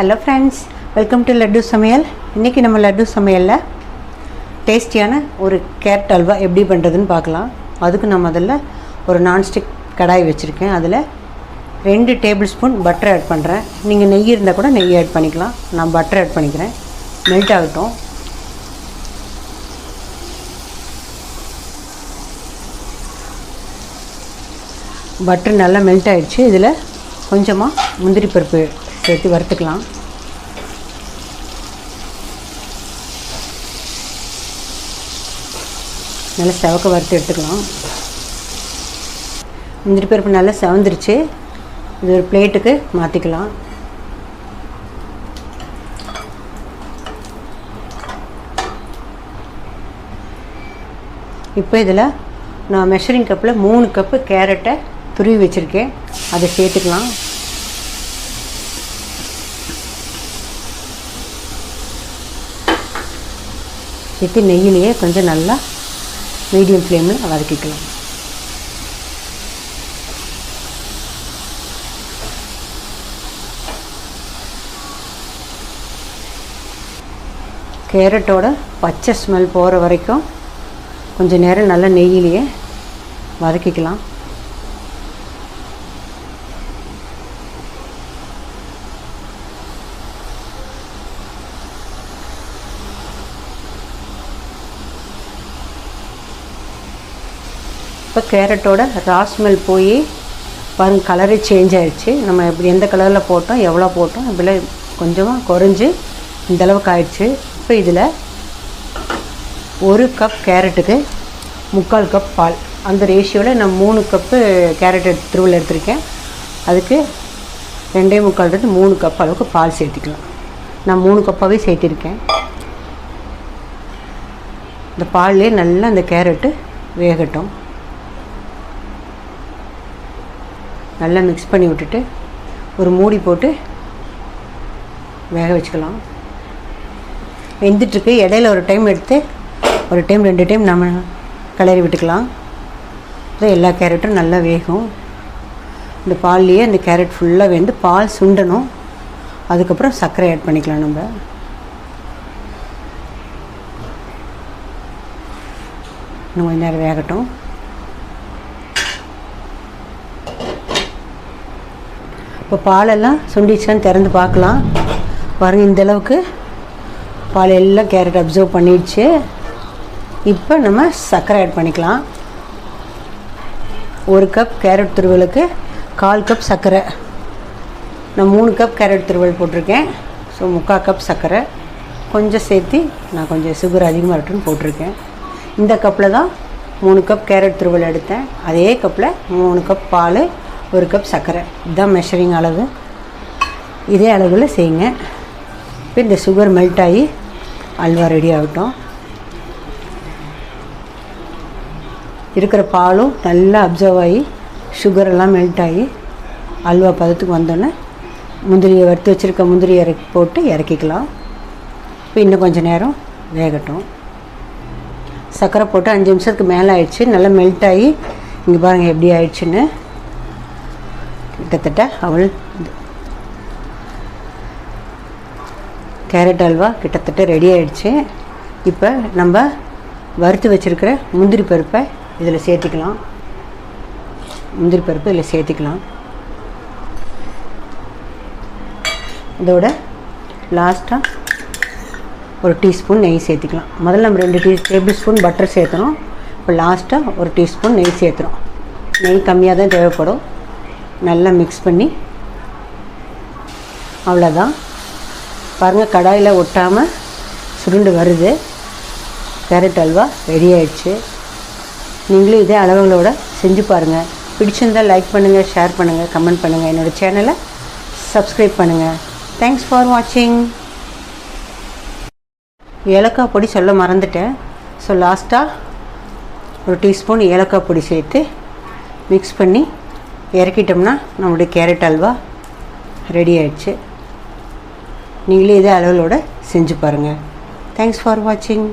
Hello friends welcome to Laddu Samayal இன்றைக்கி நம்ம லட்டு சமையலில் டேஸ்டியான ஒரு கேரட் அல்வா எப்படி பண்ணுறதுன்னு பார்க்கலாம். அதுக்கு நான் அதில் ஒரு நான்ஸ்டிக் கடாய் வச்சுருக்கேன். அதில் ரெண்டு டேபிள் ஸ்பூன் பட்டர் ஆட் பண்ணுறேன் நீங்கள் நெய் இருந்தால் கூட நெய் ஆட் பண்ணிக்கலாம். நான் பட்டர் ஆட் பண்ணிக்கிறேன். மெல்ட் ஆகட்டும். பட்டர் நல்லா மெல்ட் ஆகிடுச்சு இதில் கொஞ்சமாக முந்திரி பருப்பு சேர்த்து வறுத்துக்கலாம். நல்லா செவக்க வறுத்து எடுத்துக்கலாம். முந்திரி பருப்பு நல்லா செவந்துருச்சு. இது ஒரு பிளேட்டுக்கு மாற்றிக்கலாம் இப்போ இதில் நான் மெஷரிங் கப்பில் மூணு கப்பு கேரட்டை துருவி வச்சுருக்கேன். அதை சேர்த்துக்கலாம். சேர்த்து நெய்யிலேயே கொஞ்சம் நல்லா மீடியம் ஃப்ளேமில் வதக்கிக்கலாம். கேரட்டோட பச்சை ஸ்மெல் போகிற வரைக்கும் கொஞ்சம் நேரம் நல்லா நெய்யிலேயே வதக்கிக்கலாம். இப்போ கேரட்டோட ராஸ்மெல் போய் பாருங்க கலரே சேஞ்ச் ஆகிடுச்சு நம்ம எப்படி எந்த கலரில் போட்டோம் எவ்வளோ போட்டோம் இதில் கொஞ்சமாக குறைஞ்சி இந்த அளவுக்கு ஆயிடுச்சு. இப்போ இதில் ஒரு கப் கேரட்டுக்கு முக்கால் கப் பால். அந்த ரேஷியோவில் நான் மூணு கப்பு கேரட் எடுத்து திருவள்ள எடுத்திருக்கேன். அதுக்கு ரெண்டே முக்கால்லேருந்து மூணு கப் அளவுக்கு பால் சேர்த்துக்கலாம். நான் மூணு கப்பாகவே சேர்த்திருக்கேன். இந்த பால்லே நல்லா அந்த கேரட்டு வேகட்டும். நல்லா மிக்ஸ் பண்ணி விட்டுட்டு ஒரு மூடி போட்டு வேக வச்சுக்கலாம். வெந்துட்டுருக்கு. இடையில ஒரு டைம் எடுத்து ஒரு டைம் ரெண்டு டைம் நம்ம கிளறி விட்டுக்கலாம். அப்புறம் எல்லா கேரட்டும் நல்லா வேகும். இந்த பால்லையே அந்த கேரட் ஃபுல்லாக வெந்து பால் சுண்டணும். அதுக்கப்புறம் சர்க்கரை ஆட் பண்ணிக்கலாம் நம்ம. இன்னும் கொஞ்ச நேரம் வேகட்டும். இப்போ பாலெல்லாம் சுண்டிச்சான்னு திறந்து பார்க்கலாம். பாருங்கள் இந்த அளவுக்கு பால் எல்லாம் கேரட் அப்சர்வ் பண்ணிடுச்சு. இப்போ நம்ம சர்க்கரை ஆட் பண்ணிக்கலாம். ஒரு கப் கேரட் துருவலுக்கு கால் கப் சர்க்கரை. நான் மூணு கப் கேரட் துருவல் போட்டிருக்கேன். ஸோ முக்கால் கப் சர்க்கரை. கொஞ்சம் சேர்த்து நான் கொஞ்சம் சுகர் அதிகமாக இருக்குன்னு போட்டிருக்கேன். இந்த கப்பில் தான் மூணு கப் கேரட் துருவல் எடுத்தேன். அதே கப்பில் மூணு கப் பால் ஒரு கப் சர்க்கரை. இதுதான் மெஷரிங் அளவு. இதே அளவில் செய்யுங்க. இப்போ இந்த சுகர் மெல்ட் ஆகி அல்வா ரெடி ஆகட்டும். இருக்கிற பாலும் நல்லா அப்சர்வ் ஆகி சுகரெல்லாம் மெல்ட் ஆகி அல்வா பதத்துக்கு வந்தோடனே முந்திரியை வறுத்து வச்சுருக்க முந்திரியை இறக்கி போட்டு இறக்கிக்கலாம். இப்போ இன்னும் கொஞ்சம் நேரம் வேகட்டும். சர்க்கரை போட்டு அஞ்சு நிமிஷத்துக்கு மேலே ஆயிடுச்சு. நல்லா மெல்ட் ஆகி இங்கே பாருங்கள் எப்படி ஆயிடுச்சுன்னு. கிட்டத்தட்ட அவள் கேரட் அல்வா கிட்டத்தட்ட ரெடி ஆயிடுச்சு. இப்போ நம்ம வறுத்து வச்சுருக்கிற முந்திரி பருப்பை இதில் சேர்த்திக்கலாம். முந்திரி பருப்பு இதில் சேர்த்திக்கலாம். இதோட லாஸ்ட்டாக ஒரு டீஸ்பூன் நெய் சேர்த்துக்கலாம். முதல்ல நம்ம ரெண்டு டீ டேபிள் ஸ்பூன் பட்டர் சேர்த்துறோம். இப்போ லாஸ்ட்டாக ஒரு டீஸ்பூன் நெய் சேர்த்துறோம். நெய் கம்மியாக தான் தேவைப்படும். நல்லா மிக்ஸ் பண்ணி அவ்வளோதான் பாருங்கள் கடாயில் ஒட்டாமல் சுருண்டு வருது. கேரட் அல்வா ரெடி ஆயிடுச்சு. நீங்களும் இதே அளவுகளோட செஞ்சு பாருங்கள் பிடிச்சிருந்தால் லைக் பண்ணுங்கள் ஷேர் பண்ணுங்கள் கமெண்ட் பண்ணுங்கள் என்னோடய சேனலை சப்ஸ்கிரைப் பண்ணுங்கள் தேங்க்ஸ் ஃபார் வாட்சிங் ஏலக்காய் பொடி சொல்ல மறந்துட்டேன். ஸோ லாஸ்ட்டாக ஒரு டீஸ்பூன் ஏலக்காய் பொடி சேர்த்து மிக்ஸ் பண்ணி இறக்கிட்டோம்னா நம்மளுடைய கேரட் அல்வா ரெடி ஆயிடுச்சு. நீங்களே இதே அளவுகளோடு செஞ்சு பாருங்கள் தேங்க்ஸ் ஃபார் வாட்சிங்